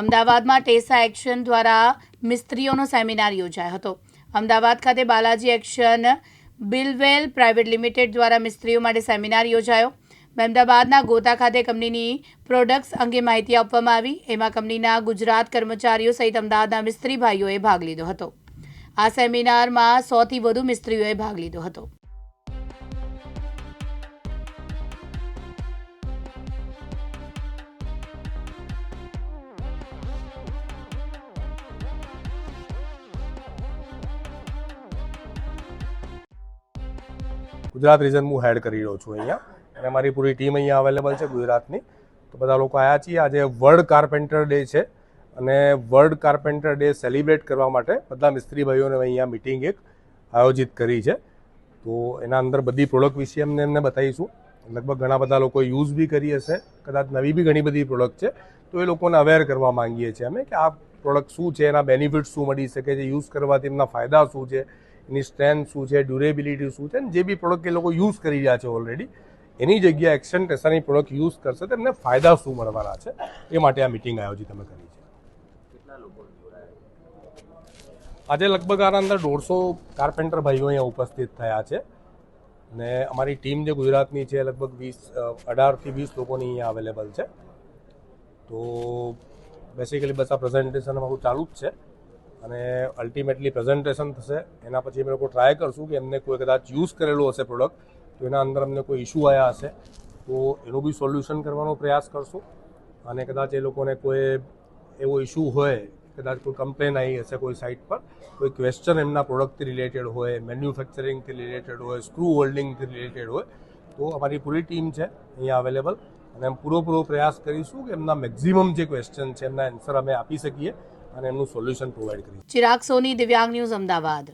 અમદાવાદમાં ટેસા એક્શન દ્વારા મિસ્ત્રીઓનો સેમિનાર યોજાયો હતો. અમદાવાદ ખાતે બાલાજી એક્શન, બિલવેલ પ્રાઇવેટ લિમિટેડ દ્વારા મિસ્ત્રીઓ માટે સેમિનાર યોજાયો. અમદાવાદના ગોતા ખાતે કંપનીની પ્રોડક્ટ્સ અંગે માહિતી આપવામાં આવી. એમાં કંપનીના ગુજરાત કર્મચારીઓ સહિત અમદાવાદના મિસ્ત્રી ભાઈઓએ ભાગ લીધો હતો. આ સેમિનારમાં સોથી વધુ મિસ્ત્રીઓએ ભાગ લીધો હતો. ગુજરાત રિઝન હું હેડ કરી રહ્યો છું અહીંયા. અને મારી પૂરી ટીમ અહીંયા અવેલેબલ છે ગુજરાતની. તો બધા લોકો આવ્યા છીએ. આજે વર્લ્ડ કાર્પેન્ટર ડે છે. અને વર્લ્ડ કાર્પેન્ટર ડે સેલિબ્રેટ કરવા માટે બધા મિસ્ત્રી ભાઈઓને અહીંયા મિટિંગ એક આયોજિત કરી છે. તો એના અંદર બધી પ્રોડક્ટ વિશે અમને એમને બતાવીશું. લગભગ ઘણા બધા લોકો યુઝ બી કરી હશે. કદાચ નવી બી ઘણી બધી પ્રોડક્ટ છે. તો એ લોકોને અવેર કરવા માંગીએ છીએ અમે કે આ પ્રોડક્ટ શું છે, એના બેનિફિટ શું મળી શકે છે યુઝ કરવાથી એમના ફાયદા શું છે એની સ્ટ્રેન્થ શું છે ડ્યુરેબિલિટી શું છે જે બી પ્રોડક્ટ એ લોકો યુઝ કરી રહ્યા છે ઓલરેડી એની જગ્યાએ એક્સન ટેસાની પ્રોડક્ટ યુઝ કરશે તેમને ફાયદા શું મળવાના છે એ માટે આ મિટિંગ આયોજિત અમે કરી છે. આજે લગભગ આના અંદર દોઢસો કાર્પેન્ટર ભાઈઓ અહીંયા ઉપસ્થિત થયા છે અને અમારી ટીમ જે ગુજરાતની છે લગભગ વીસ અઢારથી વીસ લોકોની અહીંયા અવેલેબલ છે. તો બેસિકલી બસ આ પ્રેઝન્ટેશન અમારું ચાલુ જ છે. અને અલ્ટિમેટલી પ્રેઝન્ટેશન થશે. એના પછી અમે લોકો ટ્રાય કરશું કે એમને કોઈ કદાચ યુઝ કરેલું હશે પ્રોડક્ટ તો એના અંદર અમને કોઈ ઇશ્યુ આવ્યા હશે. તો એનું બી સોલ્યુશન કરવાનો પ્રયાસ કરશું. અને કદાચ એ લોકોને કોઈ એવો ઇશ્યુ હોય, કદાચ કોઈ કમ્પ્લેન આવી હશે કોઈ સાઇટ પર, કોઈ ક્વેશ્ચન એમના પ્રોડક્ટથી રિલેટેડ હોય મેન્યુફેક્ચરિંગથી રિલેટેડ હોય સ્ક્રૂ હોલ્ડિંગથી રિલેટેડ હોય, તો અમારી પૂરી ટીમ છે અહીંયા અવેલેબલ અને અમે પૂરો પ્રયાસ કરીશું કે એમના મેક્ઝિમમ જે ક્વેશ્ચન છે એમના આન્સર અમે આપી શકીએ. અને એમનું સોલ્યુશન પ્રોવાઈડ કરીએ. ચિરાગ સોની દિવ્યાંગ ન્યૂઝ અમદાવાદ.